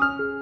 you